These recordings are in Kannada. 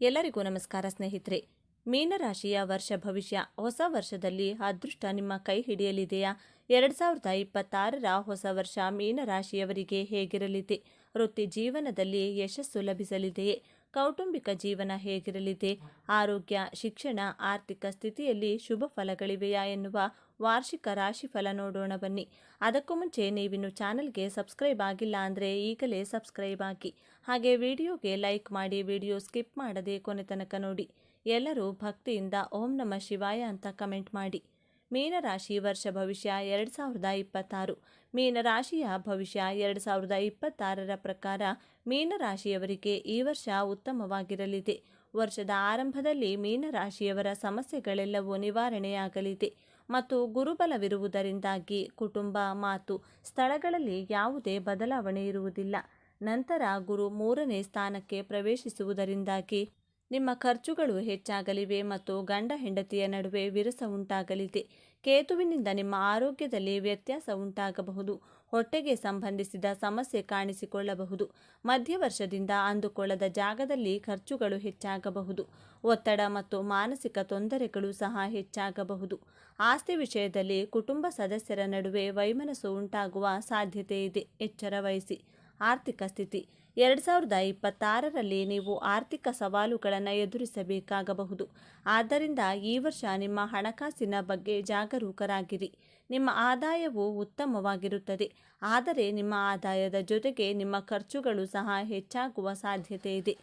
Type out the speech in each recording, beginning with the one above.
ಎಲ್ಲರಿಗೂ ನಮಸ್ಕಾರ ಸ್ನೇಹಿತರೆ. ಮೀನರಾಶಿಯ ವರ್ಷ ಭವಿಷ್ಯ ಹೊಸ ವರ್ಷದಲ್ಲಿ ಅದೃಷ್ಟ ನಿಮ್ಮ ಕೈ ಹಿಡಿಯಲಿದೆಯಾ? ಎರಡು ಸಾವಿರದ ಇಪ್ಪತ್ತಾರರ ಹೊಸ ವರ್ಷ ಮೀನರಾಶಿಯವರಿಗೆ ಹೇಗಿರಲಿದೆ? ವೃತ್ತಿ ಜೀವನದಲ್ಲಿ ಯಶಸ್ಸು ಲಭಿಸಲಿದೆಯೇ? ಕೌಟುಂಬಿಕ ಜೀವನ ಹೇಗಿರಲಿದೆ? ಆರೋಗ್ಯ, ಶಿಕ್ಷಣ, ಆರ್ಥಿಕ ಸ್ಥಿತಿಯಲ್ಲಿ ಶುಭ ಫಲಗಳಿವೆಯಾ ಎನ್ನುವ ವಾರ್ಷಿಕ ರಾಶಿಫಲ ನೋಡೋಣ ಬನ್ನಿ. ಅದಕ್ಕೂ ಮುಂಚೆ ನೀವಿನ್ನು ಚಾನಲ್ಗೆ ಸಬ್ಸ್ಕ್ರೈಬ್ ಆಗಿಲ್ಲ ಅಂದರೆ ಈಗಲೇ ಸಬ್ಸ್ಕ್ರೈಬ್ ಆಗಿ ಹಾಗೆ ವಿಡಿಯೋಗೆ ಲೈಕ್ ಮಾಡಿ ವಿಡಿಯೋ ಸ್ಕಿಪ್ ಮಾಡದೆ ಕೊನೆ ತನಕ ನೋಡಿ. ಎಲ್ಲರೂ ಭಕ್ತಿಯಿಂದ ಓಂ ನಮ ಶಿವಾಯ ಅಂತ ಕಮೆಂಟ್ ಮಾಡಿ. ಮೀನರಾಶಿ ವರ್ಷ ಭವಿಷ್ಯ ಎರಡು ಸಾವಿರದ ಇಪ್ಪತ್ತಾರು. ಮೀನರಾಶಿಯ ಭವಿಷ್ಯ ಎರಡು ಸಾವಿರದ ಇಪ್ಪತ್ತಾರರ ಪ್ರಕಾರ ಮೀನರಾಶಿಯವರಿಗೆ ಈ ವರ್ಷ ಉತ್ತಮವಾಗಿರಲಿದೆ. ವರ್ಷದ ಆರಂಭದಲ್ಲಿ ಮೀನರಾಶಿಯವರ ಸಮಸ್ಯೆಗಳೆಲ್ಲವೂ ನಿವಾರಣೆಯಾಗಲಿದೆ. ಮತ್ತು ಗುರುಬಲವಿರುವುದರಿಂದಾಗಿ ಕುಟುಂಬ, ಮಾತು, ಸ್ಥಳಗಳಲ್ಲಿ ಯಾವುದೇ ಬದಲಾವಣೆ ಇರುವುದಿಲ್ಲ. ನಂತರ ಗುರು ಮೂರನೇ ಸ್ಥಾನಕ್ಕೆ ಪ್ರವೇಶಿಸುವುದರಿಂದಾಗಿ ನಿಮ್ಮ ಖರ್ಚುಗಳು ಹೆಚ್ಚಾಗಲಿವೆ ಮತ್ತು ಗಂಡ ಹೆಂಡತಿಯ ನಡುವೆ ವಿರಸ ಉಂಟಾಗಲಿದೆ. ಕೇತುವಿನಿಂದ ನಿಮ್ಮ ಆರೋಗ್ಯದಲ್ಲಿ ವ್ಯತ್ಯಾಸ ಉಂಟಾಗಬಹುದು. ಹೊಟ್ಟೆಗೆ ಸಂಬಂಧಿಸಿದ ಸಮಸ್ಯೆ ಕಾಣಿಸಿಕೊಳ್ಳಬಹುದು. ಮಧ್ಯವರ್ಷದಿಂದ ಅಂದುಕೊಳ್ಳದ ಜಾಗದಲ್ಲಿ ಖರ್ಚುಗಳು ಹೆಚ್ಚಾಗಬಹುದು. ಒತ್ತಡ ಮತ್ತು ಮಾನಸಿಕ ತೊಂದರೆಗಳು ಸಹ ಹೆಚ್ಚಾಗಬಹುದು. ಆಸ್ತಿ ವಿಷಯದಲ್ಲಿ ಕುಟುಂಬ ಸದಸ್ಯರ ನಡುವೆ ವೈಮನಸ್ಸು ಉಂಟಾಗುವ ಸಾಧ್ಯತೆ ಇದೆ. ಎಚ್ಚರ ವಹಿಸಿ. ಆರ್ಥಿಕ ಸ್ಥಿತಿ. ಎರಡು ಸಾವಿರದ ಇಪ್ಪತ್ತಾರರಲ್ಲಿ ನೀವು ಆರ್ಥಿಕ ಸವಾಲುಗಳನ್ನು ಎದುರಿಸಬೇಕಾಗಬಹುದು. ಆದ್ದರಿಂದ ಈ ವರ್ಷ ನಿಮ್ಮ ಹಣಕಾಸಿನ ಬಗ್ಗೆ ಜಾಗರೂಕರಾಗಿರಿ. ನಿಮ್ಮ ಆದಾಯವು ಉತ್ತಮವಾಗಿರುತ್ತದೆ. ಆದರೆ ನಿಮ್ಮ ಆದಾಯದ ಜೊತೆಗೆ ನಿಮ್ಮ ಖರ್ಚುಗಳು ಸಹ ಹೆಚ್ಚಾಗುವ ಸಾಧ್ಯತೆ ಇದೆ.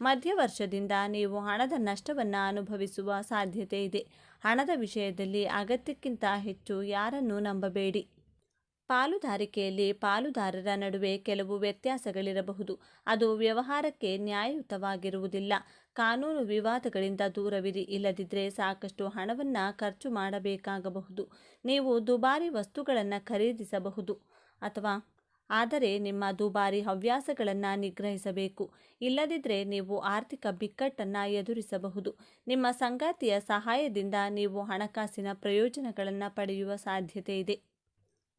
ಮಧ್ಯವರ್ಷದಿಂದ ನೀವು ಹಣದ ನಷ್ಟವನ್ನು ಅನುಭವಿಸುವ ಸಾಧ್ಯತೆ ಇದೆ. ಹಣದ ವಿಷಯದಲ್ಲಿ ಅಗತ್ಯಕ್ಕಿಂತ ಹೆಚ್ಚು ಯಾರನ್ನೂ ನಂಬಬೇಡಿ. ಪಾಲುದಾರಿಕೆಯಲ್ಲಿ ಪಾಲುದಾರರ ನಡುವೆ ಕೆಲವು ವ್ಯತ್ಯಾಸಗಳಿರಬಹುದು. ಅದು ವ್ಯವಹಾರಕ್ಕೆ ನ್ಯಾಯಯುತವಾಗಿರುವುದಿಲ್ಲ. ಕಾನೂನು ವಿವಾದಗಳಿಂದ ದೂರವಿರಿ. ಇಲ್ಲದಿದ್ದರೆ ಸಾಕಷ್ಟು ಹಣವನ್ನು ಖರ್ಚು ಮಾಡಬೇಕಾಗಬಹುದು. ನೀವು ದುಬಾರಿ ವಸ್ತುಗಳನ್ನು ಖರೀದಿಸಬಹುದು ಅಥವಾ ಆದರೆ ನಿಮ್ಮ ದುಬಾರಿ ಹವ್ಯಾಸಗಳನ್ನು ನಿಗ್ರಹಿಸಬೇಕು. ಇಲ್ಲದಿದ್ದರೆ ನೀವು ಆರ್ಥಿಕ ಬಿಕ್ಕಟ್ಟನ್ನು ಎದುರಿಸಬಹುದು. ನಿಮ್ಮ ಸಂಗಾತಿಯ ಸಹಾಯದಿಂದ ನೀವು ಹಣಕಾಸಿನ ಪ್ರಯೋಜನಗಳನ್ನು ಪಡೆಯುವ ಸಾಧ್ಯತೆ ಇದೆ.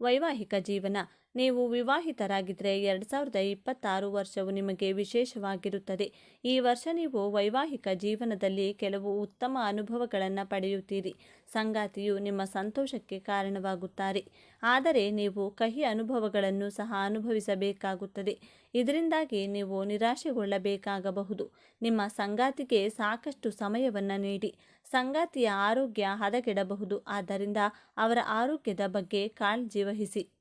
ವೈವಾಹಿಕ ಜೀವನ ನೀವು ವಿವಾಹಿತರಾಗಿದ್ದರೆ ಎರಡು ಸಾವಿರದ ಇಪ್ಪತ್ತಾರು ವರ್ಷವು ನಿಮಗೆ ವಿಶೇಷವಾಗಿರುತ್ತದೆ. ಈ ವರ್ಷ ನೀವು ವೈವಾಹಿಕ ಜೀವನದಲ್ಲಿ ಕೆಲವು ಉತ್ತಮ ಅನುಭವಗಳನ್ನು ಪಡೆಯುತ್ತೀರಿ. ಸಂಗಾತಿಯು ನಿಮ್ಮ ಸಂತೋಷಕ್ಕೆ ಕಾರಣವಾಗುತ್ತಾರೆ. ಆದರೆ ನೀವು ಕಹಿ ಅನುಭವಗಳನ್ನು ಸಹ ಅನುಭವಿಸಬೇಕಾಗುತ್ತದೆ. ಇದರಿಂದಾಗಿ ನೀವು ನಿರಾಶೆಗೊಳ್ಳಬೇಕಾಗಬಹುದು. ನಿಮ್ಮ ಸಂಗಾತಿಗೆ ಸಾಕಷ್ಟು ಸಮಯವನ್ನು ನೀಡಿ. ಸಂಗಾತಿಯ ಆರೋಗ್ಯ ಹದಗೆಡಬಹುದು. ಆದ್ದರಿಂದ ಅವರ ಆರೋಗ್ಯದ ಬಗ್ಗೆ ಕಾಳಜಿ ವಹಿಸಿ.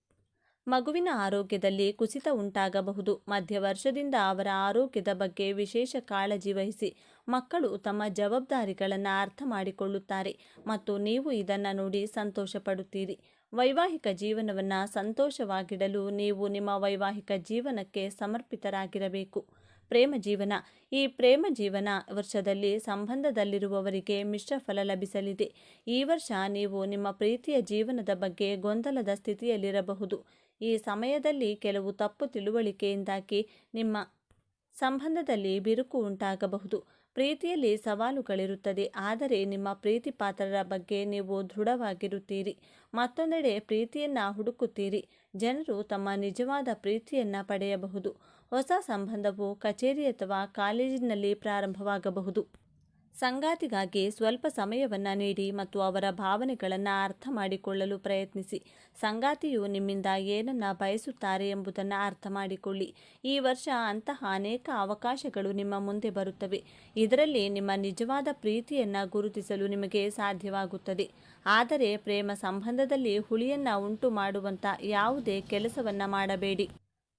ಮಗುವಿನ ಆರೋಗ್ಯದಲ್ಲಿ ಕುಸಿತ ಉಂಟಾಗಬಹುದು. ಮಧ್ಯವರ್ಷದಿಂದ ಅವರ ಆರೋಗ್ಯದ ಬಗ್ಗೆ ವಿಶೇಷ ಕಾಳಜಿ ವಹಿಸಿ ಮಕ್ಕಳು ತಮ್ಮ ಜವಾಬ್ದಾರಿಗಳನ್ನು ಅರ್ಥ ಮಾಡಿಕೊಳ್ಳುತ್ತಾರೆ ಮತ್ತು ನೀವು ಇದನ್ನು ನೋಡಿ ಸಂತೋಷ ಪಡುತ್ತೀರಿ ವೈವಾಹಿಕ ಜೀವನವನ್ನು ಸಂತೋಷವಾಗಿಡಲು ನೀವು ನಿಮ್ಮ ವೈವಾಹಿಕ ಜೀವನಕ್ಕೆ ಸಮರ್ಪಿತರಾಗಿರಬೇಕು. ಪ್ರೇಮ ಜೀವನ. ಈ ಪ್ರೇಮ ಜೀವನ ವರ್ಷದಲ್ಲಿ ಸಂಬಂಧದಲ್ಲಿರುವವರಿಗೆ ಮಿಶ್ರ ಫಲ ಲಭಿಸಲಿದೆ. ಈ ವರ್ಷ ನೀವು ನಿಮ್ಮ ಪ್ರೀತಿಯ ಜೀವನದ ಬಗ್ಗೆ ಗೊಂದಲದ ಸ್ಥಿತಿಯಲ್ಲಿರಬಹುದು. ಈ ಸಮಯದಲ್ಲಿ ಕೆಲವು ತಪ್ಪು ತಿಳುವಳಿಕೆಯಿಂದಾಗಿ ನಿಮ್ಮ ಸಂಬಂಧದಲ್ಲಿ ಬಿರುಕು ಉಂಟಾಗಬಹುದು. ಪ್ರೀತಿಯಲ್ಲಿ ಸವಾಲುಗಳಿರುತ್ತದೆ. ಆದರೆ ನಿಮ್ಮ ಪ್ರೀತಿ ಪಾತ್ರರ ಬಗ್ಗೆ ನೀವು ದೃಢವಾಗಿರುತ್ತೀರಿ. ಮತ್ತೊಂದೆಡೆ ಪ್ರೀತಿಯನ್ನು ಹುಡುಕುತ್ತೀರಿ. ಜನರು ತಮ್ಮ ನಿಜವಾದ ಪ್ರೀತಿಯನ್ನು ಪಡೆಯಬಹುದು. ಹೊಸ ಸಂಬಂಧವು ಕಚೇರಿ ಅಥವಾ ಕಾಲೇಜಿನಲ್ಲಿ ಪ್ರಾರಂಭವಾಗಬಹುದು. ಸಂಗಾತಿಗಾಗಿ ಸ್ವಲ್ಪ ಸಮಯವನ್ನು ನೀಡಿ ಮತ್ತು ಅವರ ಭಾವನೆಗಳನ್ನು ಅರ್ಥ ಮಾಡಿಕೊಳ್ಳಲು ಪ್ರಯತ್ನಿಸಿ. ಸಂಗಾತಿಯು ನಿಮ್ಮಿಂದ ಏನನ್ನ ಬಯಸುತ್ತಾರೆ ಎಂಬುದನ್ನು ಅರ್ಥ ಮಾಡಿಕೊಳ್ಳಿ. ಈ ವರ್ಷ ಅಂತಹ ಅನೇಕ ಅವಕಾಶಗಳು ನಿಮ್ಮ ಮುಂದೆ ಬರುತ್ತವೆ. ಇದರಲ್ಲಿ ನಿಮ್ಮ ನಿಜವಾದ ಪ್ರೀತಿಯನ್ನು ಗುರುತಿಸಲು ನಿಮಗೆ ಸಾಧ್ಯವಾಗುತ್ತದೆ. ಆದರೆ ಪ್ರೇಮ ಸಂಬಂಧದಲ್ಲಿ ಹುಳಿಯನ್ನು ಉಂಟು ಮಾಡುವಂಥ ಯಾವುದೇ ಕೆಲಸವನ್ನು ಮಾಡಬೇಡಿ.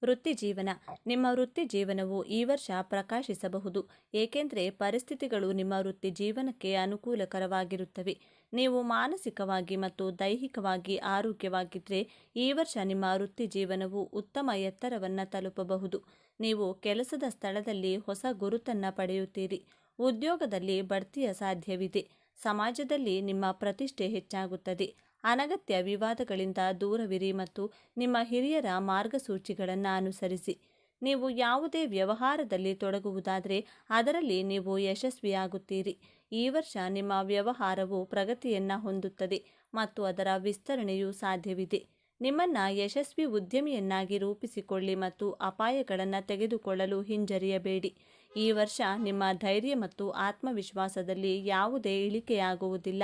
ವೃತ್ತಿ ಜೀವನ. ನಿಮ್ಮ ವೃತ್ತಿ ಜೀವನವು ಈ ವರ್ಷ ಪ್ರಕಾಶಿಸಬಹುದು. ಏಕೆಂದರೆ ಪರಿಸ್ಥಿತಿಗಳು ನಿಮ್ಮ ವೃತ್ತಿ ಜೀವನಕ್ಕೆ ಅನುಕೂಲಕರವಾಗಿರುತ್ತವೆ. ನೀವು ಮಾನಸಿಕವಾಗಿ ಮತ್ತು ದೈಹಿಕವಾಗಿ ಆರೋಗ್ಯವಾಗಿದ್ದರೆ ಈ ವರ್ಷ ನಿಮ್ಮ ವೃತ್ತಿ ಜೀವನವು ಉತ್ತಮ ಎತ್ತರವನ್ನು ತಲುಪಬಹುದು. ನೀವು ಕೆಲಸದ ಸ್ಥಳದಲ್ಲಿ ಹೊಸ ಗುರುತನ್ನು ಪಡೆಯುತ್ತೀರಿ. ಉದ್ಯೋಗದಲ್ಲಿ ಬಡ್ತಿಯ ಸಾಧ್ಯವಿದೆ. ಸಮಾಜದಲ್ಲಿ ನಿಮ್ಮ ಪ್ರತಿಷ್ಠೆ ಹೆಚ್ಚಾಗುತ್ತದೆ. ಅನಗತ್ಯ ವಿವಾದಗಳಿಂದ ದೂರವಿರಿ ಮತ್ತು ನಿಮ್ಮ ಹಿರಿಯರ ಮಾರ್ಗಸೂಚಿಗಳನ್ನು ಅನುಸರಿಸಿ. ನೀವು ಯಾವುದೇ ವ್ಯವಹಾರದಲ್ಲಿ ತೊಡಗುವುದಾದರೆ ಅದರಲ್ಲಿ ನೀವು ಯಶಸ್ವಿಯಾಗುತ್ತೀರಿ. ಈ ವರ್ಷ ನಿಮ್ಮ ವ್ಯವಹಾರವು ಪ್ರಗತಿಯನ್ನು ಹೊಂದುತ್ತದೆ ಮತ್ತು ಅದರ ವಿಸ್ತರಣೆಯೂ ಸಾಧ್ಯವಿದೆ. ನಿಮ್ಮನ್ನು ಯಶಸ್ವಿ ಉದ್ಯಮಿಯನ್ನಾಗಿ ರೂಪಿಸಿಕೊಳ್ಳಿ ಮತ್ತು ಅಪಾಯಗಳನ್ನು ತೆಗೆದುಕೊಳ್ಳಲು ಹಿಂಜರಿಯಬೇಡಿ. ಈ ವರ್ಷ ನಿಮ್ಮ ಧೈರ್ಯ ಮತ್ತು ಆತ್ಮವಿಶ್ವಾಸದಲ್ಲಿ ಯಾವುದೇ ಇಳಿಕೆಯಾಗುವುದಿಲ್ಲ.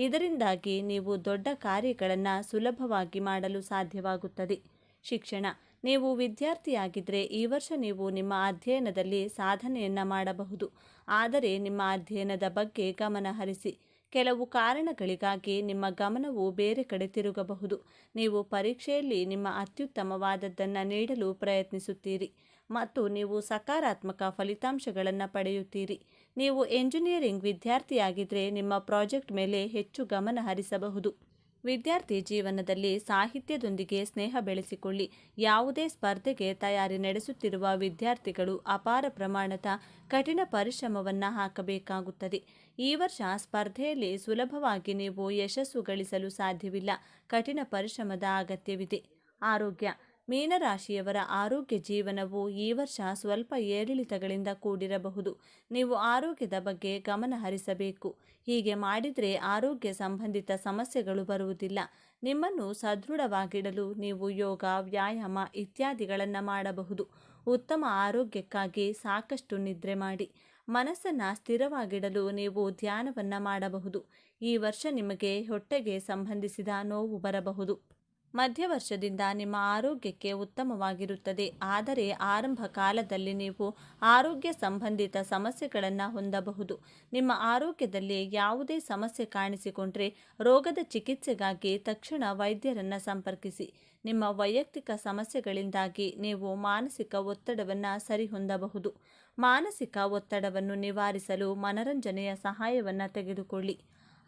ಇದರಿಂದಾಗಿ ನೀವು ದೊಡ್ಡ ಕಾರ್ಯಗಳನ್ನು ಸುಲಭವಾಗಿ ಮಾಡಲು ಸಾಧ್ಯವಾಗುತ್ತದೆ. ಶಿಕ್ಷಣ. ನೀವು ವಿದ್ಯಾರ್ಥಿಯಾಗಿದ್ದರೆ ಈ ವರ್ಷ ನೀವು ನಿಮ್ಮ ಅಧ್ಯಯನದಲ್ಲಿ ಸಾಧನೆಯನ್ನು ಮಾಡಬಹುದು. ಆದರೆ ನಿಮ್ಮ ಅಧ್ಯಯನದ ಬಗ್ಗೆ ಗಮನ ಹರಿಸಿ. ಕೆಲವು ಕಾರಣಗಳಿಗಾಗಿ ನಿಮ್ಮ ಗಮನವು ಬೇರೆ ಕಡೆ ತಿರುಗಬಹುದು. ನೀವು ಪರೀಕ್ಷೆಯಲ್ಲಿ ನಿಮ್ಮ ಅತ್ಯುತ್ತಮವಾದದ್ದನ್ನು ನೀಡಲು ಪ್ರಯತ್ನಿಸುತ್ತೀರಿ. ಮತ್ತು ನೀವು ಸಕಾರಾತ್ಮಕ ಫಲಿತಾಂಶಗಳನ್ನು ಪಡೆಯುತ್ತೀರಿ. ನೀವು ಎಂಜಿನಿಯರಿಂಗ್ ವಿದ್ಯಾರ್ಥಿಯಾಗಿದ್ದರೆ ನಿಮ್ಮ ಪ್ರಾಜೆಕ್ಟ್ ಮೇಲೆ ಹೆಚ್ಚು ಗಮನ ಹರಿಸಬಹುದು. ವಿದ್ಯಾರ್ಥಿ ಜೀವನದಲ್ಲಿ ಸಾಹಿತ್ಯದೊಂದಿಗೆ ಸ್ನೇಹ ಬೆಳೆಸಿಕೊಳ್ಳಿ. ಯಾವುದೇ ಸ್ಪರ್ಧೆಗೆ ತಯಾರಿ ನಡೆಸುತ್ತಿರುವ ವಿದ್ಯಾರ್ಥಿಗಳು ಅಪಾರ ಪ್ರಮಾಣದ ಕಠಿಣ ಪರಿಶ್ರಮವನ್ನು ಹಾಕಬೇಕಾಗುತ್ತದೆ. ಈ ವರ್ಷ ಸ್ಪರ್ಧೆಯಲ್ಲಿ ಸುಲಭವಾಗಿ ನೀವು ಯಶಸ್ಸು ಗಳಿಸಲು ಸಾಧ್ಯವಿಲ್ಲ. ಕಠಿಣ ಪರಿಶ್ರಮದ ಅಗತ್ಯವಿದೆ. ಆರೋಗ್ಯ. ಮೀನರಾಶಿಯವರ ಆರೋಗ್ಯ ಜೀವನವು ಈ ವರ್ಷ ಸ್ವಲ್ಪ ಏರಿಳಿತಗಳಿಂದ ಕೂಡಿರಬಹುದು. ನೀವು ಆರೋಗ್ಯದ ಬಗ್ಗೆ ಗಮನ ಹರಿಸಬೇಕು. ಹೀಗೆ ಮಾಡಿದರೆ ಆರೋಗ್ಯ ಸಂಬಂಧಿತ ಸಮಸ್ಯೆಗಳು ಬರುವುದಿಲ್ಲ. ನಿಮ್ಮನ್ನು ಸದೃಢವಾಗಿಡಲು ನೀವು ಯೋಗ, ವ್ಯಾಯಾಮ ಇತ್ಯಾದಿಗಳನ್ನು ಮಾಡಬಹುದು. ಉತ್ತಮ ಆರೋಗ್ಯಕ್ಕಾಗಿ ಸಾಕಷ್ಟು ನಿದ್ರೆ ಮಾಡಿ. ಮನಸ್ಸನ್ನು ಸ್ಥಿರವಾಗಿಡಲು ನೀವು ಧ್ಯಾನವನ್ನು ಮಾಡಬಹುದು. ಈ ವರ್ಷ ನಿಮಗೆ ಹೊಟ್ಟೆಗೆ ಸಂಬಂಧಿಸಿದ ನೋವು ಬರಬಹುದು. ಮಧ್ಯವರ್ಷದಿಂದ ನಿಮ್ಮ ಆರೋಗ್ಯಕ್ಕೆ ಉತ್ತಮವಾಗಿರುತ್ತದೆ. ಆದರೆ ಆರಂಭ ಕಾಲದಲ್ಲಿ ನೀವು ಆರೋಗ್ಯ ಸಂಬಂಧಿತ ಸಮಸ್ಯೆಗಳನ್ನು ಹೊಂದಬಹುದು. ನಿಮ್ಮ ಆರೋಗ್ಯದಲ್ಲಿ ಯಾವುದೇ ಸಮಸ್ಯೆ ಕಾಣಿಸಿಕೊಂಡ್ರೆ ರೋಗದ ಚಿಕಿತ್ಸೆಗಾಗಿ ತಕ್ಷಣ ವೈದ್ಯರನ್ನು ಸಂಪರ್ಕಿಸಿ. ನಿಮ್ಮ ವೈಯಕ್ತಿಕ ಸಮಸ್ಯೆಗಳಿಂದಾಗಿ ನೀವು ಮಾನಸಿಕ ಒತ್ತಡವನ್ನು ಸರಿಹೊಂದಬಹುದು. ಮಾನಸಿಕ ಒತ್ತಡವನ್ನು ನಿವಾರಿಸಲು ಮನರಂಜನೆಯ ಸಹಾಯವನ್ನು ತೆಗೆದುಕೊಳ್ಳಿ.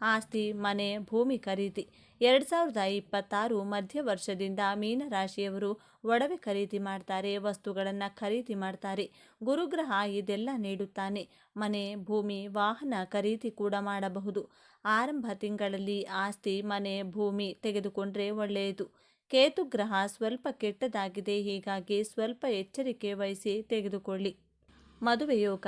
ಆಸ್ತಿ, ಮನೆ, ಭೂಮಿ ಖರೀದಿ. ಎರಡು ಸಾವಿರದ ಇಪ್ಪತ್ತಾರು ಮಧ್ಯ ವರ್ಷದಿಂದ ಮೀನರಾಶಿಯವರು ಒಡವೆ ಖರೀದಿ ಮಾಡ್ತಾರೆ, ವಸ್ತುಗಳನ್ನು ಖರೀದಿ ಮಾಡ್ತಾರೆ. ಗುರುಗ್ರಹ ಇದೆಲ್ಲ ನೀಡುತ್ತಾನೆ. ಮನೆ, ಭೂಮಿ, ವಾಹನ ಖರೀದಿ ಕೂಡ ಮಾಡಬಹುದು. ಆರಂಭ ತಿಂಗಳಲ್ಲಿ ಆಸ್ತಿ, ಮನೆ, ಭೂಮಿ ತೆಗೆದುಕೊಂಡ್ರೆ ಒಳ್ಳೆಯದು. ಕೇತುಗ್ರಹ ಸ್ವಲ್ಪ ಕೆಟ್ಟದಾಗಿದೆ, ಹೀಗಾಗಿ ಸ್ವಲ್ಪ ಎಚ್ಚರಿಕೆ ವಹಿಸಿ ತೆಗೆದುಕೊಳ್ಳಿ. ಮದುವೆ ಯೋಗ.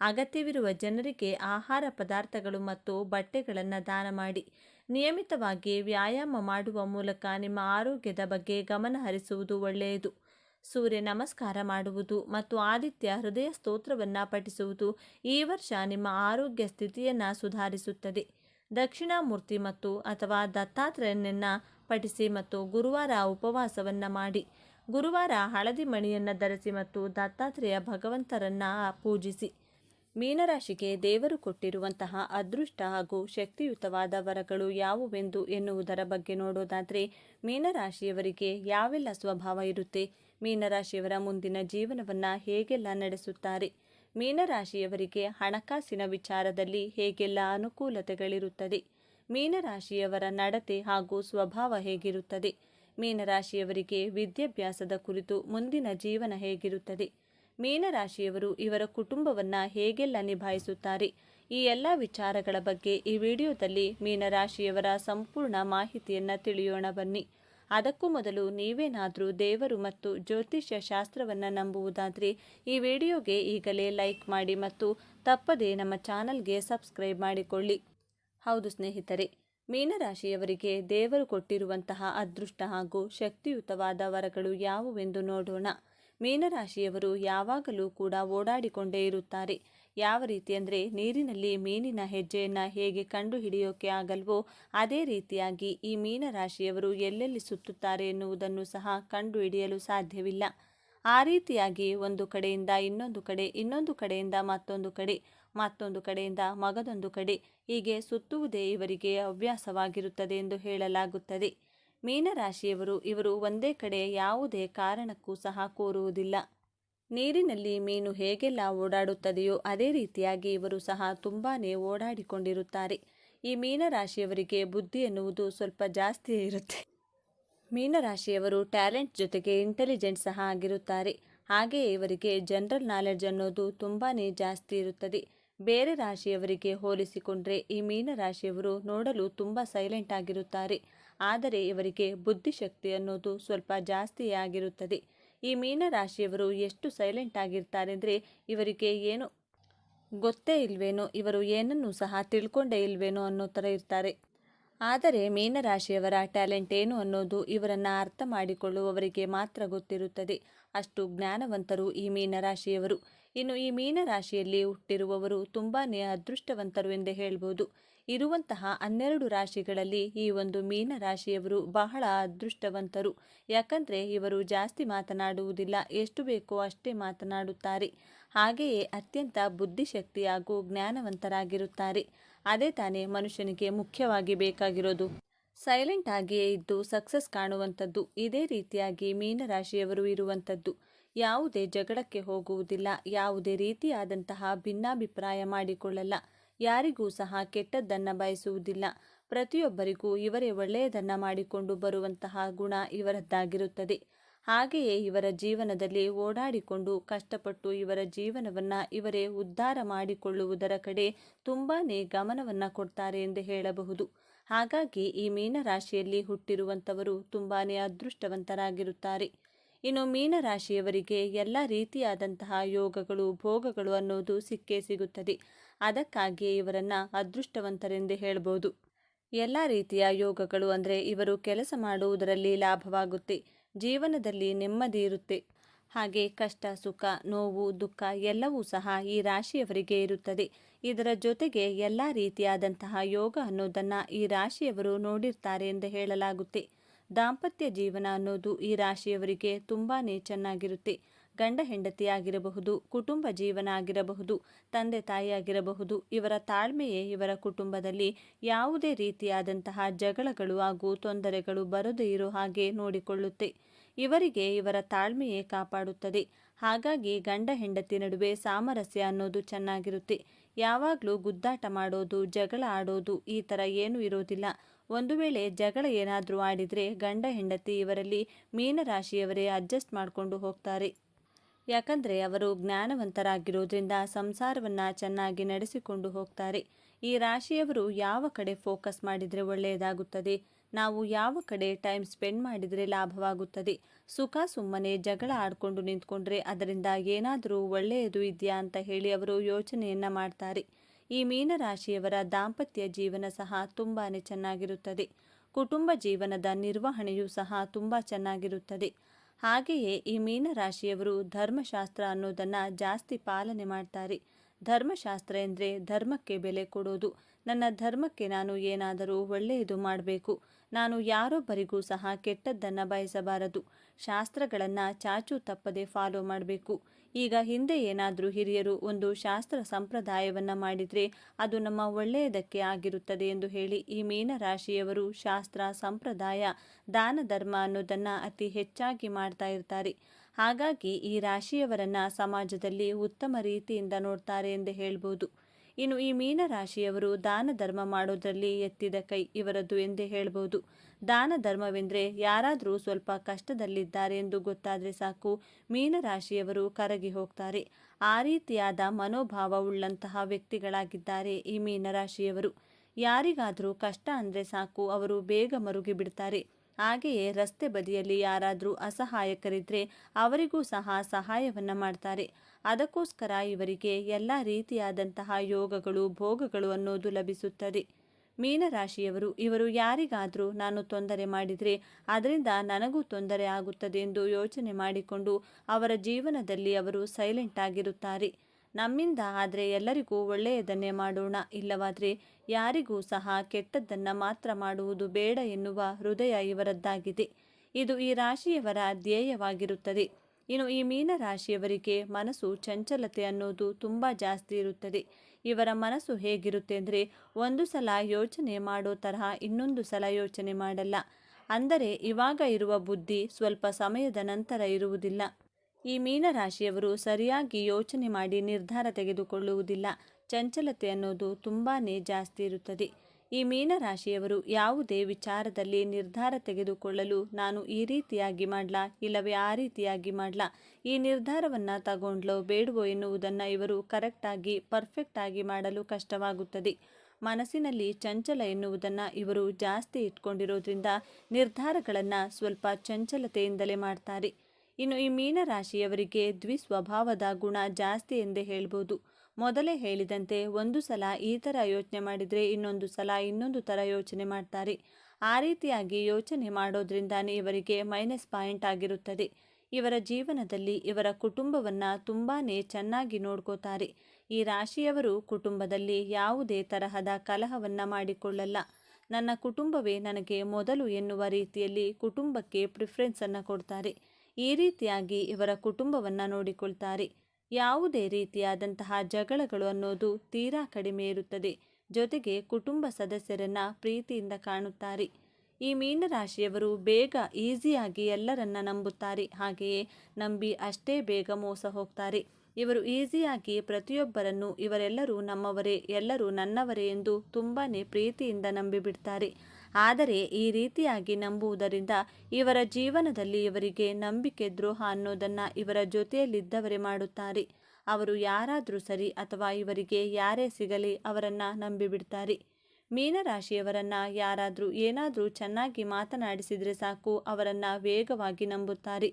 ಅಗತ್ಯವಿರುವ ಜನರಿಗೆ ಆಹಾರ ಪದಾರ್ಥಗಳು ಮತ್ತು ಬಟ್ಟೆಗಳನ್ನು ದಾನ ಮಾಡಿ. ನಿಯಮಿತವಾಗಿ ವ್ಯಾಯಾಮ ಮಾಡುವ ಮೂಲಕ ನಿಮ್ಮ ಆರೋಗ್ಯದ ಬಗ್ಗೆ ಗಮನ ಹರಿಸುವುದು ಒಳ್ಳೆಯದು. ಸೂರ್ಯ ನಮಸ್ಕಾರ ಮಾಡುವುದು ಮತ್ತು ಆದಿತ್ಯ ಹೃದಯ ಸ್ತೋತ್ರವನ್ನು ಪಠಿಸುವುದು ಈ ವರ್ಷ ನಿಮ್ಮ ಆರೋಗ್ಯ ಸ್ಥಿತಿಯನ್ನು ಸುಧಾರಿಸುತ್ತದೆ. ದಕ್ಷಿಣಾಮೂರ್ತಿ ಮತ್ತು ಅಥವಾ ದತ್ತಾತ್ರೇಯನನ್ನು ಪಠಿಸಿ ಮತ್ತು ಗುರುವಾರ ಉಪವಾಸವನ್ನು ಮಾಡಿ. ಗುರುವಾರ ಹಳದಿ ಮಣಿಯನ್ನು ಧರಿಸಿ ಮತ್ತು ದತ್ತಾತ್ರೇಯ ಭಗವಂತರನ್ನು ಪೂಜಿಸಿ. ಮೀನರಾಶಿಗೆ ದೇವರು ಕೊಟ್ಟಿರುವಂತಹ ಅದೃಷ್ಟ ಹಾಗೂ ಶಕ್ತಿಯುತವಾದ ವರಗಳು ಯಾವುವೆಂದು ಎನ್ನುವುದರ ಬಗ್ಗೆ ನೋಡೋದಾದರೆ, ಮೀನರಾಶಿಯವರಿಗೆ ಯಾವೆಲ್ಲ ಸ್ವಭಾವ ಇರುತ್ತೆ? ಮೀನರಾಶಿಯವರ ಮುಂದಿನ ಜೀವನವನ್ನು ಹೇಗೆಲ್ಲ ನಡೆಸುತ್ತಾರೆ? ಮೀನರಾಶಿಯವರಿಗೆ ಹಣಕಾಸಿನ ವಿಚಾರದಲ್ಲಿ ಹೇಗೆಲ್ಲ ಅನುಕೂಲತೆಗಳಿರುತ್ತದೆ? ಮೀನರಾಶಿಯವರ ನಡತೆ ಹಾಗೂ ಸ್ವಭಾವ ಹೇಗಿರುತ್ತದೆ? ಮೀನರಾಶಿಯವರಿಗೆ ವಿದ್ಯಾಭ್ಯಾಸದ ಕುರಿತು ಮುಂದಿನ ಜೀವನ ಹೇಗಿರುತ್ತದೆ? ಮೀನರಾಶಿಯವರು ಇವರ ಕುಟುಂಬವನ್ನು ಹೇಗೆಲ್ಲ ನಿಭಾಯಿಸುತ್ತಾರೆ? ಈ ಎಲ್ಲ ವಿಚಾರಗಳ ಬಗ್ಗೆ ಈ ವಿಡಿಯೋದಲ್ಲಿ ಮೀನರಾಶಿಯವರ ಸಂಪೂರ್ಣ ಮಾಹಿತಿಯನ್ನು ತಿಳಿಯೋಣ ಬನ್ನಿ. ಅದಕ್ಕೂ ಮೊದಲು ನೀವೇನಾದರೂ ದೇವರು ಮತ್ತು ಜ್ಯೋತಿಷ್ಯ ಶಾಸ್ತ್ರವನ್ನು ನಂಬುವುದಾದರೆ ಈ ವಿಡಿಯೋಗೆ ಈಗಲೇ ಲೈಕ್ ಮಾಡಿ ಮತ್ತು ತಪ್ಪದೇ ನಮ್ಮ ಚಾನಲ್ಗೆ ಸಬ್ಸ್ಕ್ರೈಬ್ ಮಾಡಿಕೊಳ್ಳಿ. ಹೌದು ಸ್ನೇಹಿತರೆ, ಮೀನರಾಶಿಯವರಿಗೆ ದೇವರು ಕೊಟ್ಟಿರುವಂತಹ ಅದೃಷ್ಟ ಹಾಗೂ ಶಕ್ತಿಯುತವಾದ ವರಗಳು ಯಾವುವೆಂದು ನೋಡೋಣ. ಮೀನರಾಶಿಯವರು ಯಾವಾಗಲೂ ಕೂಡ ಓಡಾಡಿಕೊಂಡೇ ಇರುತ್ತಾರೆ. ಯಾವ ರೀತಿ ಅಂದರೆ ನೀರಿನಲ್ಲಿ ಮೀನಿನ ಹೆಜ್ಜೆಯನ್ನು ಹೇಗೆ ಕಂಡು ಹಿಡಿಯೋಕೆ ಆಗಲ್ವೋ ಅದೇ ರೀತಿಯಾಗಿ ಈ ಮೀನರಾಶಿಯವರು ಎಲ್ಲೆಲ್ಲಿ ಸುತ್ತುತ್ತಾರೆ ಎನ್ನುವುದನ್ನು ಸಹ ಕಂಡು ಹಿಡಿಯಲು ಸಾಧ್ಯವಿಲ್ಲ. ಆ ರೀತಿಯಾಗಿ ಒಂದು ಕಡೆಯಿಂದ ಇನ್ನೊಂದು ಕಡೆ, ಇನ್ನೊಂದು ಕಡೆಯಿಂದ ಮತ್ತೊಂದು ಕಡೆ, ಮತ್ತೊಂದು ಕಡೆಯಿಂದ ಮಗದೊಂದು ಕಡೆ ಹೀಗೆ ಸುತ್ತುವುದೇ ಇವರಿಗೆ ಹವ್ಯಾಸವಾಗಿರುತ್ತದೆ ಎಂದು ಹೇಳಲಾಗುತ್ತದೆ. ಮೀನರಾಶಿಯವರು ಇವರು ಒಂದೇ ಕಡೆ ಯಾವುದೇ ಕಾರಣಕ್ಕೂ ಸಹ ಕೋರುವುದಿಲ್ಲ. ನೀರಿನಲ್ಲಿ ಮೀನು ಹೇಗೆಲ್ಲ ಓಡಾಡುತ್ತದೆಯೋ ಅದೇ ರೀತಿಯಾಗಿ ಇವರು ಸಹ ತುಂಬಾ ಓಡಾಡಿಕೊಂಡಿರುತ್ತಾರೆ. ಈ ಮೀನರಾಶಿಯವರಿಗೆ ಬುದ್ಧಿ ಎನ್ನುವುದು ಸ್ವಲ್ಪ ಜಾಸ್ತಿ ಇರುತ್ತೆ. ಮೀನರಾಶಿಯವರು ಟ್ಯಾಲೆಂಟ್ ಜೊತೆಗೆ ಇಂಟೆಲಿಜೆಂಟ್ ಸಹ ಆಗಿರುತ್ತಾರೆ. ಹಾಗೆಯೇ ಇವರಿಗೆ ಜನರಲ್ ನಾಲೆಡ್ಜ್ ಅನ್ನೋದು ತುಂಬಾ ಜಾಸ್ತಿ ಇರುತ್ತದೆ. ಬೇರೆ ರಾಶಿಯವರಿಗೆ ಹೋಲಿಸಿಕೊಂಡ್ರೆ ಈ ಮೀನರಾಶಿಯವರು ನೋಡಲು ತುಂಬ ಸೈಲೆಂಟ್ ಆಗಿರುತ್ತಾರೆ. ಆದರೆ ಇವರಿಗೆ ಬುದ್ಧಿಶಕ್ತಿ ಅನ್ನೋದು ಸ್ವಲ್ಪ ಜಾಸ್ತಿಯಾಗಿರುತ್ತದೆ. ಈ ಮೀನರಾಶಿಯವರು ಎಷ್ಟು ಸೈಲೆಂಟ್ ಆಗಿರ್ತಾರೆ ಅಂದರೆ ಇವರಿಗೆ ಏನು ಗೊತ್ತೇ ಇಲ್ವೇನೋ, ಇವರು ಏನನ್ನೂ ಸಹ ತಿಳ್ಕೊಂಡೇ ಇಲ್ವೇನೋ ಅನ್ನೋ ಥರ ಇರ್ತಾರೆ. ಆದರೆ ಮೀನರಾಶಿಯವರ ಟ್ಯಾಲೆಂಟ್ ಏನು ಅನ್ನೋದು ಇವರನ್ನು ಅರ್ಥ ಮಾಡಿಕೊಳ್ಳುವವರಿಗೆ ಮಾತ್ರ ಗೊತ್ತಿರುತ್ತದೆ. ಅಷ್ಟು ಜ್ಞಾನವಂತರು ಈ ಮೀನರಾಶಿಯವರು. ಇನ್ನು ಈ ಮೀನರಾಶಿಯಲ್ಲಿ ಹುಟ್ಟಿರುವವರು ತುಂಬಾ ಅದೃಷ್ಟವಂತರು ಎಂದೇ ಹೇಳ್ಬೋದು. ಇರುವಂತಹ ಹನ್ನೆರಡು ರಾಶಿಗಳಲ್ಲಿ ಈ ಒಂದು ಮೀನ ರಾಶಿಯವರು ಬಹಳ ಅದೃಷ್ಟವಂತರು. ಯಾಕಂದರೆ ಇವರು ಜಾಸ್ತಿ ಮಾತನಾಡುವುದಿಲ್ಲ, ಎಷ್ಟು ಬೇಕೋ ಅಷ್ಟೇ ಮಾತನಾಡುತ್ತಾರೆ. ಹಾಗೆಯೇ ಅತ್ಯಂತ ಬುದ್ಧಿಶಕ್ತಿ ಹಾಗೂ ಜ್ಞಾನವಂತರಾಗಿರುತ್ತಾರೆ. ಅದೇ ತಾನೇ ಮನುಷ್ಯನಿಗೆ ಮುಖ್ಯವಾಗಿ ಬೇಕಾಗಿರೋದು. ಸೈಲೆಂಟ್ ಆಗಿಯೇ ಇದ್ದು ಸಕ್ಸಸ್ ಕಾಣುವಂಥದ್ದು, ಇದೇ ರೀತಿಯಾಗಿ ಮೀನರಾಶಿಯವರು ಇರುವಂಥದ್ದು. ಯಾವುದೇ ಜಗಳಕ್ಕೆ ಹೋಗುವುದಿಲ್ಲ, ಯಾವುದೇ ರೀತಿಯಾದಂತಹ ಭಿನ್ನಾಭಿಪ್ರಾಯ ಮಾಡಿಕೊಳ್ಳಲ್ಲ. ಯಾರಿಗೂ ಸಹ ಕೆಟ್ಟದ್ದನ್ನು ಬಯಸುವುದಿಲ್ಲ. ಪ್ರತಿಯೊಬ್ಬರಿಗೂ ಇವರೇ ಒಳ್ಳೆಯದನ್ನು ಮಾಡಿಕೊಂಡು ಬರುವಂತಹ ಗುಣ ಇವರದ್ದಾಗಿರುತ್ತದೆ. ಹಾಗೆಯೇ ಇವರ ಜೀವನದಲ್ಲಿ ಓಡಾಡಿಕೊಂಡು ಕಷ್ಟಪಟ್ಟು ಇವರ ಜೀವನವನ್ನು ಇವರೇ ಉದ್ಧಾರ ಮಾಡಿಕೊಳ್ಳುವುದರ ಕಡೆ ತುಂಬಾ ಗಮನವನ್ನು ಕೊಡ್ತಾರೆ ಎಂದು ಹೇಳಬಹುದು. ಹಾಗಾಗಿ ಈ ಮೀನರಾಶಿಯಲ್ಲಿ ಹುಟ್ಟಿರುವಂಥವರು ತುಂಬಾ ಅದೃಷ್ಟವಂತರಾಗಿರುತ್ತಾರೆ. ಇನ್ನು ಮೀನರಾಶಿಯವರಿಗೆ ಎಲ್ಲ ರೀತಿಯಾದಂತಹ ಯೋಗಗಳು, ಭೋಗಗಳು ಅನ್ನೋದು ಸಿಕ್ಕೇ ಸಿಗುತ್ತದೆ. ಅದಕ್ಕಾಗಿಯೇ ಇವರನ್ನು ಅದೃಷ್ಟವಂತರೆಂದೇ ಹೇಳ್ಬೋದು. ಎಲ್ಲ ರೀತಿಯ ಯೋಗಗಳು ಅಂದರೆ ಇವರು ಕೆಲಸ ಮಾಡುವುದರಲ್ಲಿ ಲಾಭವಾಗುತ್ತೆ, ಜೀವನದಲ್ಲಿ ನೆಮ್ಮದಿ ಇರುತ್ತೆ. ಹಾಗೆ ಕಷ್ಟ, ಸುಖ, ನೋವು, ದುಃಖ ಎಲ್ಲವೂ ಸಹ ಈ ರಾಶಿಯವರಿಗೆ ಇರುತ್ತದೆ. ಇದರ ಜೊತೆಗೆ ಎಲ್ಲ ರೀತಿಯಾದಂತಹ ಯೋಗ ಅನ್ನೋದನ್ನು ಈ ರಾಶಿಯವರು ನೋಡಿರ್ತಾರೆ ಎಂದು ಹೇಳಲಾಗುತ್ತೆ. ದಾಂಪತ್ಯ ಜೀವನ ಅನ್ನೋದು ಈ ರಾಶಿಯವರಿಗೆ ತುಂಬಾ ಚೆನ್ನಾಗಿರುತ್ತೆ. ಗಂಡ ಹೆಂಡತಿಯಾಗಿರಬಹುದು, ಕುಟುಂಬ ಜೀವನ ಆಗಿರಬಹುದು ತಂದೆ ತಾಯಿಯಾಗಿರಬಹುದು, ಇವರ ತಾಳ್ಮೆಯೇ ಇವರ ಕುಟುಂಬದಲ್ಲಿ ಯಾವುದೇ ರೀತಿಯಾದಂತಹ ಜಗಳಗಳು ಹಾಗೂ ತೊಂದರೆಗಳು ಬರದೇ ಇರೋ ಹಾಗೆ ನೋಡಿಕೊಳ್ಳುತ್ತೆ. ಇವರಿಗೆ ಇವರ ತಾಳ್ಮೆಯೇ ಕಾಪಾಡುತ್ತದೆ. ಹಾಗಾಗಿ ಗಂಡ ಹೆಂಡತಿ ನಡುವೆ ಸಾಮರಸ್ಯ ಅನ್ನೋದು ಚೆನ್ನಾಗಿರುತ್ತೆ. ಯಾವಾಗಲೂ ಗುದ್ದಾಟ ಮಾಡೋದು, ಜಗಳ ಆಡೋದು ಈ ಥರ ಏನೂ ಇರೋದಿಲ್ಲ. ಒಂದು ವೇಳೆ ಜಗಳ ಏನಾದರೂ ಆಡಿದರೆ ಗಂಡ ಹೆಂಡತಿ ಇವರಲ್ಲಿ ಮೀನರಾಶಿಯವರೇ ಅಡ್ಜಸ್ಟ್ ಮಾಡಿಕೊಂಡು ಹೋಗ್ತಾರೆ. ಯಾಕಂದರೆ ಅವರು ಜ್ಞಾನವಂತರಾಗಿರೋದ್ರಿಂದ ಸಂಸಾರವನ್ನು ಚೆನ್ನಾಗಿ ನಡೆಸಿಕೊಂಡು ಹೋಗ್ತಾರೆ. ಈ ರಾಶಿಯವರು ಯಾವ ಕಡೆ ಫೋಕಸ್ ಮಾಡಿದರೆ ಒಳ್ಳೆಯದಾಗುತ್ತದೆ? ನಾವು ಯಾವ ಕಡೆ ಟೈಮ್ ಸ್ಪೆಂಡ್ ಮಾಡಿದರೆ ಲಾಭವಾಗುತ್ತದೆ? ಸುಖ ಸುಮ್ಮನೆ ಜಗಳ ಆಡಿಕೊಂಡು ನಿಂತ್ಕೊಂಡ್ರೆ ಅದರಿಂದ ಏನಾದರೂ ಒಳ್ಳೆಯದು ಇದೆಯಾ ಅಂತ ಹೇಳಿ ಅವರು ಯೋಚನೆಯನ್ನು ಮಾಡ್ತಾರೆ. ಈ ಮೀನರಾಶಿಯವರ ದಾಂಪತ್ಯ ಜೀವನ ಸಹ ತುಂಬಾ ಚೆನ್ನಾಗಿರುತ್ತದೆ. ಕುಟುಂಬ ಜೀವನದ ನಿರ್ವಹಣೆಯೂ ಸಹ ತುಂಬ ಚೆನ್ನಾಗಿರುತ್ತದೆ. ಹಾಗೆಯೇ ಈ ಮೀನರಾಶಿಯವರು ಧರ್ಮಶಾಸ್ತ್ರ ಅನ್ನೋದನ್ನು ಜಾಸ್ತಿ ಪಾಲನೆ ಮಾಡ್ತಾರೆ. ಧರ್ಮಶಾಸ್ತ್ರ ಎಂದರೆ ಧರ್ಮಕ್ಕೆ ಬೆಲೆ ಕೊಡೋದು. ನನ್ನ ಧರ್ಮಕ್ಕೆ ನಾನು ಏನಾದರೂ ಒಳ್ಳೆಯದು ಮಾಡಬೇಕು. ನಾನು ಯಾರೊಬ್ಬರಿಗೂ ಸಹ ಕೆಟ್ಟದ್ದನ್ನು ಬಯಸಬಾರದು. ಶಾಸ್ತ್ರಗಳನ್ನು ಚಾಚು ತಪ್ಪದೆ ಫಾಲೋ ಮಾಡಬೇಕು. ಈಗ ಹಿಂದೆ ಏನಾದರೂ ಹಿರಿಯರು ಒಂದು ಶಾಸ್ತ್ರ ಸಂಪ್ರದಾಯವನ್ನು ಮಾಡಿದರೆ ಅದು ನಮ್ಮ ಒಳ್ಳೆಯದಕ್ಕೆ ಆಗಿರುತ್ತದೆ ಎಂದು ಹೇಳಿ ಈ ಮೀನರಾಶಿಯವರು ಶಾಸ್ತ್ರ, ಸಂಪ್ರದಾಯ, ದಾನ, ಧರ್ಮ ಅನ್ನೋದನ್ನು ಅತಿ ಹೆಚ್ಚಾಗಿ ಮಾಡ್ತಾ ಇರ್ತಾರೆ. ಹಾಗಾಗಿ ಈ ರಾಶಿಯವರನ್ನು ಸಮಾಜದಲ್ಲಿ ಉತ್ತಮ ರೀತಿಯಿಂದ ನೋಡ್ತಾರೆ ಎಂದು ಹೇಳ್ಬೋದು. ಇನ್ನು ಈ ಮೀನರಾಶಿಯವರು ದಾನ ಧರ್ಮ ಮಾಡೋದರಲ್ಲಿ ಎತ್ತಿದ ಕೈ ಇವರದ್ದು ಎಂದೇ ಹೇಳಬಹುದು ದಾನ ಧರ್ಮವೆಂದರೆ ಯಾರಾದರೂ ಸ್ವಲ್ಪ ಕಷ್ಟದಲ್ಲಿದ್ದಾರೆ ಎಂದು ಗೊತ್ತಾದರೆ ಸಾಕು ಮೀನರಾಶಿಯವರು ಕರಗಿ ಹೋಗ್ತಾರೆ. ಆ ರೀತಿಯಾದ ಮನೋಭಾವ ಉಳ್ಳಂತಹ ವ್ಯಕ್ತಿಗಳಾಗಿದ್ದಾರೆ ಈ ಮೀನರಾಶಿಯವರು. ಯಾರಿಗಾದರೂ ಕಷ್ಟ ಅಂದರೆ ಸಾಕು ಅವರು ಬೇಗ ಮರುಗಿ ಬಿಡ್ತಾರೆ. ಹಾಗೆಯೇ ರಸ್ತೆ ಬದಿಯಲ್ಲಿ ಯಾರಾದರೂ ಅಸಹಾಯಕರಿದ್ದರೆ ಅವರಿಗೂ ಸಹ ಸಹಾಯವನ್ನು ಮಾಡ್ತಾರೆ. ಅದಕ್ಕೋಸ್ಕರ ಇವರಿಗೆ ಎಲ್ಲ ರೀತಿಯಾದಂತಹ ಯೋಗಗಳು, ಭೋಗಗಳು ಅನ್ನೋದು ಲಭಿಸುತ್ತದೆ. ಮೀನರಾಶಿಯವರು, ಇವರು ಯಾರಿಗಾದರೂ ನಾನು ತೊಂದರೆ ಮಾಡಿದರೆ ಅದರಿಂದ ನನಗೂ ತೊಂದರೆ ಆಗುತ್ತದೆ ಎಂದು ಯೋಚನೆ ಮಾಡಿಕೊಂಡು ಅವರ ಜೀವನದಲ್ಲಿ ಅವರು ಸೈಲೆಂಟ್ ಆಗಿರುತ್ತಾರೆ. ನಮ್ಮಿಂದ ಆದರೆ ಎಲ್ಲರಿಗೂ ಒಳ್ಳೆಯದನ್ನೇ ಮಾಡೋಣ, ಇಲ್ಲವಾದರೆ ಯಾರಿಗೂ ಸಹ ಕೆಟ್ಟದ್ದನ್ನು ಮಾತ್ರ ಮಾಡುವುದು ಬೇಡ ಎನ್ನುವ ಹೃದಯ ಇವರದ್ದಾಗಿದೆ. ಇದು ಈ ರಾಶಿಯವರ ಧ್ಯೇಯವಾಗಿರುತ್ತದೆ. ಇನ್ನು ಈ ಮೀನ ರಾಶಿಯವರಿಗೆ ಮನಸ್ಸು ಚಂಚಲತೆ ಅನ್ನೋದು ತುಂಬ ಜಾಸ್ತಿ ಇರುತ್ತದೆ. ಇವರ ಮನಸ್ಸು ಹೇಗಿರುತ್ತೆ ಅಂದರೆ ಒಂದು ಸಲ ಯೋಚನೆ ಮಾಡೋ ತರಹ ಇನ್ನೊಂದು ಸಲ ಯೋಚನೆ ಮಾಡಲ್ಲ. ಅಂದರೆ ಇವಾಗ ಇರುವ ಬುದ್ಧಿ ಸ್ವಲ್ಪ ಸಮಯದ ನಂತರ ಇರುವುದಿಲ್ಲ. ಈ ಮೀನರಾಶಿಯವರು ಸರಿಯಾಗಿ ಯೋಚನೆ ಮಾಡಿ ನಿರ್ಧಾರ ತೆಗೆದುಕೊಳ್ಳುವುದಿಲ್ಲ. ಚಂಚಲತೆ ಅನ್ನೋದು ತುಂಬಾ ಜಾಸ್ತಿ ಇರುತ್ತದೆ. ಈ ಮೀನರಾಶಿಯವರು ಯಾವುದೇ ವಿಚಾರದಲ್ಲಿ ನಿರ್ಧಾರ ತೆಗೆದುಕೊಳ್ಳಲು ನಾನು ಈ ರೀತಿಯಾಗಿ ಮಾಡಲಾ, ಇಲ್ಲವೇ ಆ ರೀತಿಯಾಗಿ ಮಾಡಲಾ? ಈ ನಿರ್ಧಾರವನ್ನು ತಗೊಂಡ್ಲೋ ಬೇಡವೋ ಎನ್ನುವುದನ್ನು ಇವರು ಕರೆಕ್ಟಾಗಿ ಪರ್ಫೆಕ್ಟಾಗಿ ಮಾಡಲು ಕಷ್ಟವಾಗುತ್ತದೆ. ಮನಸ್ಸಿನಲ್ಲಿ ಚಂಚಲ ಎನ್ನುವುದನ್ನು ಇವರು ಜಾಸ್ತಿ ಇಟ್ಕೊಂಡಿರೋದ್ರಿಂದ ನಿರ್ಧಾರಗಳನ್ನು ಸ್ವಲ್ಪ ಚಂಚಲತೆಯಿಂದಲೇ ಮಾಡ್ತಾರೆ. ಇನ್ನು ಈ ಮೀನರಾಶಿಯವರಿಗೆ ದ್ವಿಸ್ವಭಾವದ ಗುಣ ಜಾಸ್ತಿ ಎಂದೇ ಹೇಳ್ಬೋದು. ಮೊದಲೇ ಹೇಳಿದಂತೆ ಒಂದು ಸಲ ಈ ಥರ ಯೋಚನೆ ಮಾಡಿದರೆ ಇನ್ನೊಂದು ಸಲ ಇನ್ನೊಂದು ಥರ ಯೋಚನೆ ಮಾಡ್ತಾರೆ. ಆ ರೀತಿಯಾಗಿ ಯೋಚನೆ ಮಾಡೋದ್ರಿಂದಾನೇ ಇವರಿಗೆ ಮೈನಸ್ ಪಾಯಿಂಟ್ ಆಗಿರುತ್ತದೆ. ಇವರ ಜೀವನದಲ್ಲಿ ಇವರ ಕುಟುಂಬವನ್ನು ತುಂಬಾ ಚೆನ್ನಾಗಿ ನೋಡ್ಕೋತಾರೆ. ಈ ರಾಶಿಯವರು ಕುಟುಂಬದಲ್ಲಿ ಯಾವುದೇ ತರಹದ ಕಲಹವನ್ನು ಮಾಡಿಕೊಳ್ಳಲ್ಲ. ನನ್ನ ಕುಟುಂಬವೇ ನನಗೆ ಮೊದಲು ಎನ್ನುವ ರೀತಿಯಲ್ಲಿ ಕುಟುಂಬಕ್ಕೆ ಪ್ರಿಫರೆನ್ಸನ್ನು ಕೊಡ್ತಾರೆ. ಈ ರೀತಿಯಾಗಿ ಇವರ ಕುಟುಂಬವನ್ನು ನೋಡಿಕೊಳ್ತಾರೆ. ಯಾವುದೇ ರೀತಿಯಾದಂತಹ ಜಗಳಗಳು ಅನ್ನೋದು ತೀರಾ ಕಡಿಮೆ ಇರುತ್ತದೆ. ಜೊತೆಗೆ ಕುಟುಂಬ ಸದಸ್ಯರನ್ನ ಪ್ರೀತಿಯಿಂದ ಕಾಣುತ್ತಾರೆ. ಈ ಮೀನರಾಶಿಯವರು ಬೇಗ ಈಸಿಯಾಗಿ ಎಲ್ಲರನ್ನ ನಂಬುತ್ತಾರೆ. ಹಾಗೆಯೇ ನಂಬಿ ಅಷ್ಟೇ ಬೇಗ ಮೋಸ ಹೋಗ್ತಾರೆ. ಇವರು ಈಸಿಯಾಗಿ ಪ್ರತಿಯೊಬ್ಬರನ್ನು ಇವರೆಲ್ಲರೂ ನಮ್ಮವರೇ, ಎಲ್ಲರೂ ನನ್ನವರೇ ಎಂದು ತುಂಬಾ ಪ್ರೀತಿಯಿಂದ ನಂಬಿಬಿಡ್ತಾರೆ. ಆದರೆ ಈ ರೀತಿಯಾಗಿ ನಂಬುವುದರಿಂದ ಇವರ ಜೀವನದಲ್ಲಿ ಇವರಿಗೆ ನಂಬಿಕೆ ದ್ರೋಹ ಅನ್ನೋದನ್ನು ಇವರ ಜೊತೆಯಲ್ಲಿದ್ದವರೇ ಮಾಡುತ್ತಾರೆ. ಅವರು ಯಾರಾದರೂ ಸರಿ ಅಥವಾ ಇವರಿಗೆ ಯಾರೇ ಸಿಗಲಿ ಅವರನ್ನು ನಂಬಿಬಿಡ್ತಾರೆ. ಮೀನರಾಶಿಯವರನ್ನು ಯಾರಾದರೂ ಏನಾದರೂ ಚೆನ್ನಾಗಿ ಮಾತನಾಡಿಸಿದರೆ ಸಾಕು ಅವರನ್ನು ವೇಗವಾಗಿ ನಂಬುತ್ತಾರೆ.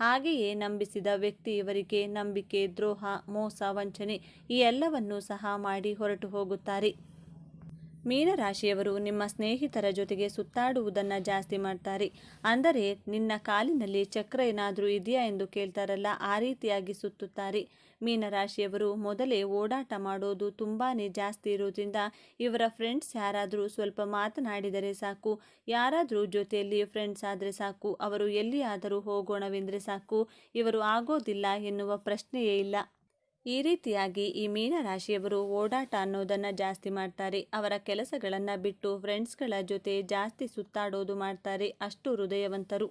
ಹಾಗೆಯೇ ನಂಬಿಸಿದ ವ್ಯಕ್ತಿ ಇವರಿಗೆ ನಂಬಿಕೆ, ದ್ರೋಹ, ಮೋಸ, ವಂಚನೆ ಈ ಎಲ್ಲವನ್ನೂ ಸಹ ಮಾಡಿ ಹೊರಟು ಹೋಗುತ್ತಾರೆ. ಮೀನರಾಶಿಯವರು ನಿಮ್ಮ ಸ್ನೇಹಿತರ ಜೊತೆಗೆ ಸುತ್ತಾಡುವುದನ್ನು ಜಾಸ್ತಿ ಮಾಡ್ತಾರೆ. ಅಂದರೆ ನಿನ್ನ ಕಾಲಿನಲ್ಲಿ ಚಕ್ರ ಏನಾದರೂ ಇದೆಯಾ ಎಂದು ಕೇಳ್ತಾರಲ್ಲ, ಆ ರೀತಿಯಾಗಿ ಸುತ್ತುತ್ತಾರೆ. ಮೀನರಾಶಿಯವರು ಮೊದಲೇ ಓಡಾಟ ಮಾಡೋದು ತುಂಬಾ ಜಾಸ್ತಿ ಇರೋದ್ರಿಂದ ಇವರ ಫ್ರೆಂಡ್ಸ್ ಯಾರಾದರೂ ಸ್ವಲ್ಪ ಮಾತನಾಡಿದರೆ ಸಾಕು, ಯಾರಾದರೂ ಜೊತೆಯಲ್ಲಿ ಫ್ರೆಂಡ್ಸ್ ಆದರೆ ಸಾಕು, ಅವರು ಎಲ್ಲಿಯಾದರೂ ಹೋಗೋಣವೆಂದರೆ ಸಾಕು, ಇವರು ಆಗೋದಿಲ್ಲ ಎನ್ನುವ ಪ್ರಶ್ನೆಯೇ ಇಲ್ಲ. ಈ ರೀತಿಯಾಗಿ ಈ ಮೀನರಾಶಿಯವರು ಓಡಾಟ ಅನ್ನೋದನ್ನು ಜಾಸ್ತಿ ಮಾಡ್ತಾರೆ. ಅವರ ಕೆಲಸಗಳನ್ನು ಬಿಟ್ಟು ಫ್ರೆಂಡ್ಸ್ಗಳ ಜೊತೆ ಜಾಸ್ತಿ ಸುತ್ತಾಡೋದು ಮಾಡ್ತಾರೆ ಅಷ್ಟು ಹೃದಯವಂತರು.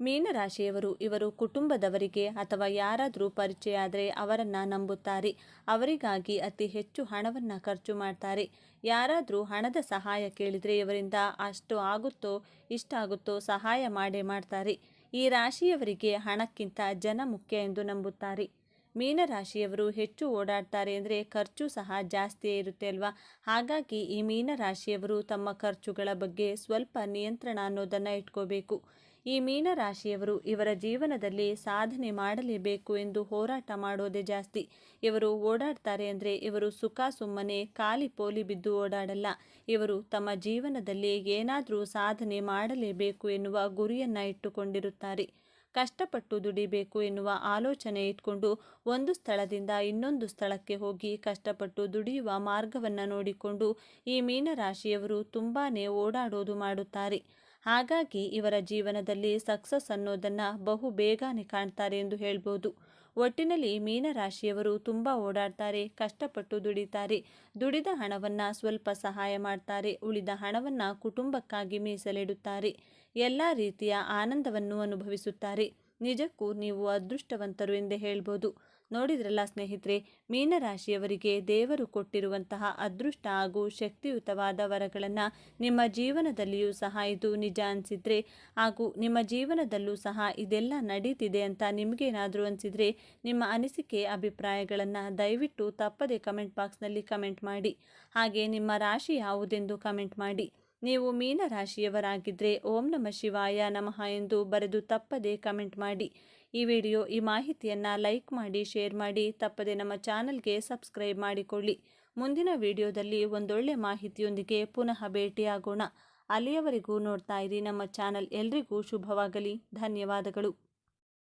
ಮೀನರಾಶಿಯವರು ಇವರು ಕುಟುಂಬದವರಿಗೆ ಅಥವಾ ಯಾರಾದರೂ ಪರಿಚಯ ಆದರೆ ಅವರನ್ನು ನಂಬುತ್ತಾರೆ. ಅವರಿಗಾಗಿ ಅತಿ ಹೆಚ್ಚು ಹಣವನ್ನು ಖರ್ಚು ಮಾಡ್ತಾರೆ. ಯಾರಾದರೂ ಹಣದ ಸಹಾಯ ಕೇಳಿದರೆ ಇವರಿಂದ ಅಷ್ಟು ಆಗುತ್ತೋ, ಇಷ್ಟ ಆಗುತ್ತೋ ಸಹಾಯ ಮಾಡೇ ಮಾಡ್ತಾರೆ. ಈ ರಾಶಿಯವರಿಗೆ ಹಣಕ್ಕಿಂತ ಜನ ಮುಖ್ಯ ಎಂದು ನಂಬುತ್ತಾರೆ. ಮೀನರಾಶಿಯವರು ಹೆಚ್ಚು ಓಡಾಡ್ತಾರೆ ಅಂದರೆ ಖರ್ಚು ಸಹ ಜಾಸ್ತಿಯೇ ಇರುತ್ತೆ ಅಲ್ವಾ? ಹಾಗಾಗಿ ಈ ಮೀನರಾಶಿಯವರು ತಮ್ಮ ಖರ್ಚುಗಳ ಬಗ್ಗೆ ಸ್ವಲ್ಪ ನಿಯಂತ್ರಣ ಅನ್ನೋದನ್ನು ಇಟ್ಕೋಬೇಕು. ಈ ಮೀನರಾಶಿಯವರು ಇವರ ಜೀವನದಲ್ಲಿ ಸಾಧನೆ ಮಾಡಲೇಬೇಕು ಎಂದು ಹೋರಾಟ ಮಾಡೋದೇ ಜಾಸ್ತಿ. ಇವರು ಓಡಾಡ್ತಾರೆ ಅಂದರೆ ಇವರು ಸುಖ ಸುಮ್ಮನೆ ಖಾಲಿ ಪೋಲಿ ಬಿದ್ದು ಓಡಾಡಲ್ಲ. ಇವರು ತಮ್ಮ ಜೀವನದಲ್ಲಿ ಏನಾದರೂ ಸಾಧನೆ ಮಾಡಲೇಬೇಕು ಎನ್ನುವ ಗುರಿಯನ್ನು ಇಟ್ಟುಕೊಂಡಿರುತ್ತಾರೆ. ಕಷ್ಟಪಟ್ಟು ದುಡಿಬೇಕು ಎನ್ನುವ ಆಲೋಚನೆ ಇಟ್ಕೊಂಡು ಒಂದು ಸ್ಥಳದಿಂದ ಇನ್ನೊಂದು ಸ್ಥಳಕ್ಕೆ ಹೋಗಿ ಕಷ್ಟಪಟ್ಟು ದುಡಿಯುವ ಮಾರ್ಗವನ್ನು ನೋಡಿಕೊಂಡು ಈ ಮೀನರಾಶಿಯವರು ತುಂಬಾ ಓಡಾಡೋದು ಮಾಡುತ್ತಾರೆ. ಹಾಗಾಗಿ ಇವರ ಜೀವನದಲ್ಲಿ ಸಕ್ಸಸ್ ಅನ್ನೋದನ್ನು ಬಹು ಬೇಗನೆ ಕಾಣ್ತಾರೆ ಎಂದು ಹೇಳ್ಬೋದು. ಒಟ್ಟಿನಲ್ಲಿ ಮೀನರಾಶಿಯವರು ತುಂಬ ಓಡಾಡ್ತಾರೆ, ಕಷ್ಟಪಟ್ಟು ದುಡಿತಾರೆ. ದುಡಿದ ಹಣವನ್ನು ಸ್ವಲ್ಪ ಸಹಾಯ ಮಾಡ್ತಾರೆ, ಉಳಿದ ಹಣವನ್ನು ಕುಟುಂಬಕ್ಕಾಗಿ ಮೀಸಲಿಡುತ್ತಾರೆ. ಎಲ್ಲ ರೀತಿಯ ಆನಂದವನ್ನು ಅನುಭವಿಸುತ್ತಾರೆ. ನಿಜಕ್ಕೂ ನೀವು ಅದೃಷ್ಟವಂತರು ಎಂದೇ ಹೇಳ್ಬೋದು. ನೋಡಿದ್ರಲ್ಲ ಸ್ನೇಹಿತರೆ, ಮೀನರಾಶಿಯವರಿಗೆ ದೇವರು ಕೊಟ್ಟಿರುವಂತಹ ಅದೃಷ್ಟ ಹಾಗೂ ಶಕ್ತಿಯುತವಾದ ವರಗಳನ್ನು ನಿಮ್ಮ ಜೀವನದಲ್ಲಿಯೂ ಸಹ ಇದು ನಿಜ ಅನಿಸಿದರೆ ಹಾಗೂ ನಿಮ್ಮ ಜೀವನದಲ್ಲೂ ಸಹ ಇದೆಲ್ಲ ನಡೀತಿದೆ ಅಂತ ನಿಮಗೇನಾದರೂ ಅನಿಸಿದರೆ ನಿಮ್ಮ ಅನಿಸಿಕೆ ಅಭಿಪ್ರಾಯಗಳನ್ನು ದಯವಿಟ್ಟು ತಪ್ಪದೆ ಕಮೆಂಟ್ ಬಾಕ್ಸ್ನಲ್ಲಿ ಕಮೆಂಟ್ ಮಾಡಿ. ಹಾಗೆ ನಿಮ್ಮ ರಾಶಿ ಯಾವುದೆಂದು ಕಮೆಂಟ್ ಮಾಡಿ. ನೀವು ಮೀನರಾಶಿಯವರಾಗಿದ್ದರೆ ಓಂ ನಮ ಶಿವಾಯ ನಮಃ ಎಂದು ಬರೆದು ತಪ್ಪದೆ ಕಮೆಂಟ್ ಮಾಡಿ. ಈ ವಿಡಿಯೋ, ಈ ಮಾಹಿತಿಯನ್ನು ಲೈಕ್ ಮಾಡಿ, ಶೇರ್ ಮಾಡಿ, ತಪ್ಪದೆ ನಮ್ಮ ಚಾನಲ್ಗೆ ಸಬ್ಸ್ಕ್ರೈಬ್ ಮಾಡಿಕೊಳ್ಳಿ. ಮುಂದಿನ ವಿಡಿಯೋದಲ್ಲಿ ಒಂದೊಳ್ಳೆ ಮಾಹಿತಿಯೊಂದಿಗೆ ಪುನಃ ಭೇಟಿಯಾಗೋಣ. ಅಲ್ಲಿಯವರೆಗೂ ನೋಡ್ತಾ ಇರಿ ನಮ್ಮ ಚಾನಲ್. ಎಲ್ರಿಗೂ ಶುಭವಾಗಲಿ. ಧನ್ಯವಾದಗಳು.